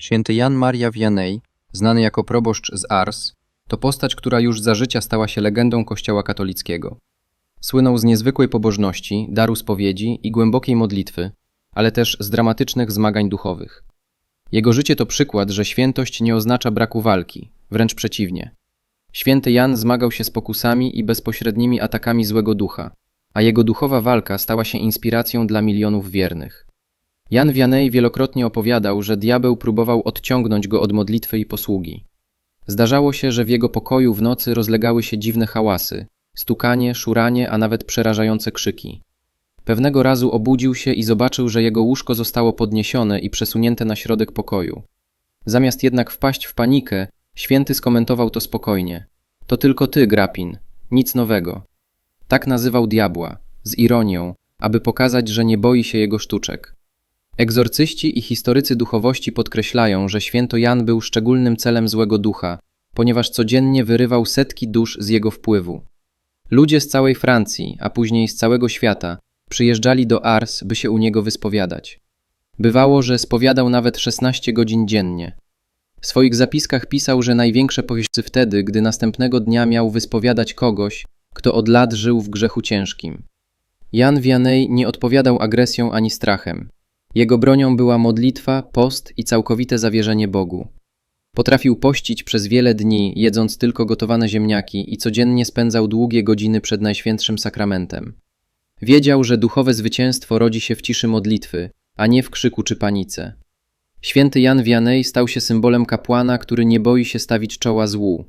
Święty Jan Maria Vianney, znany jako proboszcz z Ars, to postać, która już za życia stała się legendą Kościoła katolickiego. Słynął z niezwykłej pobożności, daru spowiedzi i głębokiej modlitwy, ale też z dramatycznych zmagań duchowych. Jego życie to przykład, że świętość nie oznacza braku walki, wręcz przeciwnie. Święty Jan zmagał się z pokusami i bezpośrednimi atakami złego ducha, a jego duchowa walka stała się inspiracją dla milionów wiernych. Jan Vianney wielokrotnie opowiadał, że diabeł próbował odciągnąć go od modlitwy i posługi. Zdarzało się, że w jego pokoju w nocy rozlegały się dziwne hałasy, stukanie, szuranie, a nawet przerażające krzyki. Pewnego razu obudził się i zobaczył, że jego łóżko zostało podniesione i przesunięte na środek pokoju. Zamiast jednak wpaść w panikę, święty skomentował to spokojnie. To tylko ty, Grapin, nic nowego. Tak nazywał diabła, z ironią, aby pokazać, że nie boi się jego sztuczek. Egzorcyści i historycy duchowości podkreślają, że święto Jan był szczególnym celem złego ducha, ponieważ codziennie wyrywał setki dusz z jego wpływu. Ludzie z całej Francji, a później z całego świata, przyjeżdżali do Ars, by się u niego wyspowiadać. Bywało, że spowiadał nawet 16 godzin dziennie. W swoich zapiskach pisał, że największe poścy wtedy, gdy następnego dnia miał wyspowiadać kogoś, kto od lat żył w grzechu ciężkim. Jan Vianney nie odpowiadał agresją ani strachem. Jego bronią była modlitwa, post i całkowite zawierzenie Bogu. Potrafił pościć przez wiele dni, jedząc tylko gotowane ziemniaki i codziennie spędzał długie godziny przed Najświętszym Sakramentem. Wiedział, że duchowe zwycięstwo rodzi się w ciszy modlitwy, a nie w krzyku czy panice. Święty Jan Vianney stał się symbolem kapłana, który nie boi się stawić czoła złu.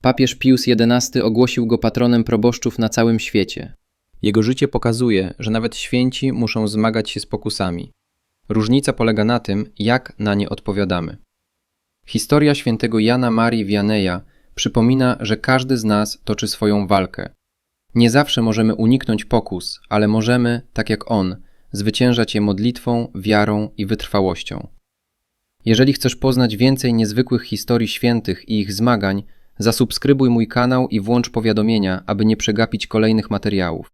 Papież Pius XI ogłosił go patronem proboszczów na całym świecie. Jego życie pokazuje, że nawet święci muszą zmagać się z pokusami. Różnica polega na tym, jak na nie odpowiadamy. Historia świętego Jana Marii Vianneya przypomina, że każdy z nas toczy swoją walkę. Nie zawsze możemy uniknąć pokus, ale możemy, tak jak on, zwyciężać je modlitwą, wiarą i wytrwałością. Jeżeli chcesz poznać więcej niezwykłych historii świętych i ich zmagań, zasubskrybuj mój kanał i włącz powiadomienia, aby nie przegapić kolejnych materiałów.